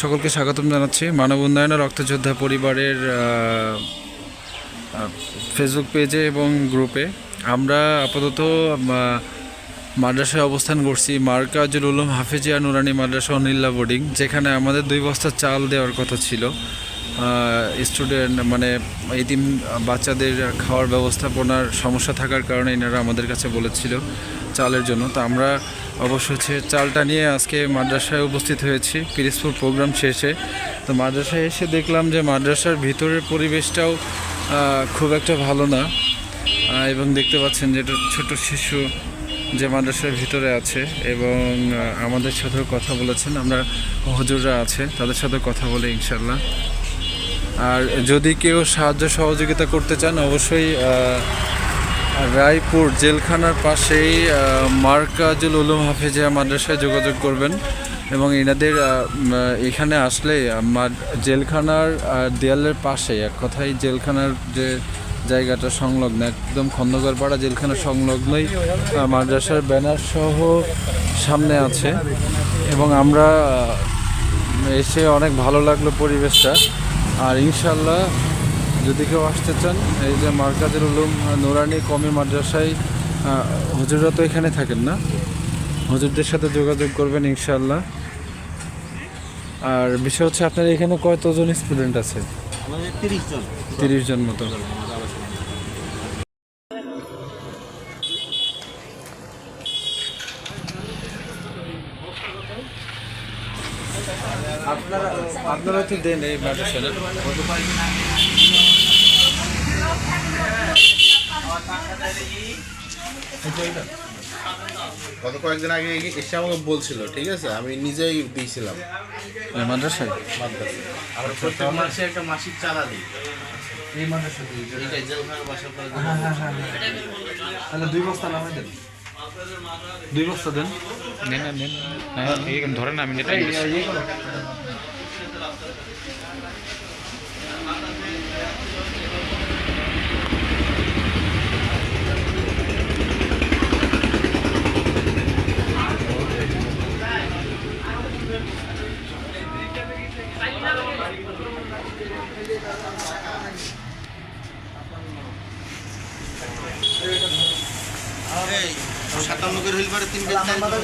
সকলকে স্বাগতম জানাচ্ছি। মানব উন্নয়ন ও রক্তযোদ্ধা পরিবারের ফেসবুক পেজে এবং গ্রুপে আমরা আপাতত মাদ্রাসায় অবস্থান করছি মার্কাজুল উলুম হাফিজিয়া নুরানি মাদ্রাসা অনিল্লা বোর্ডিং, যেখানে আমাদের দুই বস্তা চাল দেওয়ার কথা ছিল। স্টুডেন্ট মানে এতিম বাচ্চাদের খাওয়ার ব্যবস্থাপনার সমস্যা থাকার কারণে এনারা আমাদের কাছে বলেছিল চালের জন্য। তো আমরা অবশ্য হচ্ছে চালটা নিয়ে আজকে মাদ্রাসায় উপস্থিত হয়েছি, পিরিসপুর প্রোগ্রাম শেষে। তো মাদ্রাসায় এসে দেখলাম যে মাদ্রাসার ভিতরের পরিবেশটাও খুব একটা ভালো না। এবং দেখতে পাচ্ছেন যে ছোট শিশু যে মাদ্রাসার ভিতরে আছে এবং আমাদের সাথেও কথা বলেছেন। আমরা হজুররা আছে, তাদের সাথে কথা বলে ইনশাল্লাহ আর যদি কেউ সাহায্য সহযোগিতা করতে চান, অবশ্যই রায়পুর জেলখানার পাশেই মার্কাজুল উলুম হাফিজিয়া মাদ্রাসায় যোগাযোগ করবেন এবং এনাদের এখানে আসলে জেলখানার দেয়ালের পাশে, এক কথায় জেলখানার যে জায়গাটা সংলগ্ন, একদম খন্দকারপাড়া জেলখানা সংলগ্নই মাদ্রাসার ব্যানার সহ সামনে আছে। এবং আমরা এসে অনেক ভালো লাগল পরিবেশটা। আর ইনশাল্লাহ যদি কেউ আসতে চান এই যে মার্কাজের উলুম নুরানি কমি মাদ্রাসায় হজুররা তো এখানে থাকেন না। হজুরদের সাথে যোগাযোগ করবেন ইনশাল্লাহ আর বিষয় হচ্ছে আপনার এখানে কতজন স্টুডেন্ট আছে? তিরিশ জন। তিরিশ জন মতো। আপনারা আপনারা তো দেন এই গত কয়েকদিন আগে এসে আমাকে বলছিল ঠিক আছে? আমি নিজেই দিয়েছিলাম। এই মাদ্রাসায়? মাদ্রাসা আমরা একটা মাসিক চালা দিই। এই মাদ্রাসা বাসা করে তাহলে দুই বস্তা নামাই দেন। দুই বস্তা দেন নেন না নেন না এই ধরেন আমি নেটা সাতান্ন করে হইল পারে তিনটে আমাদের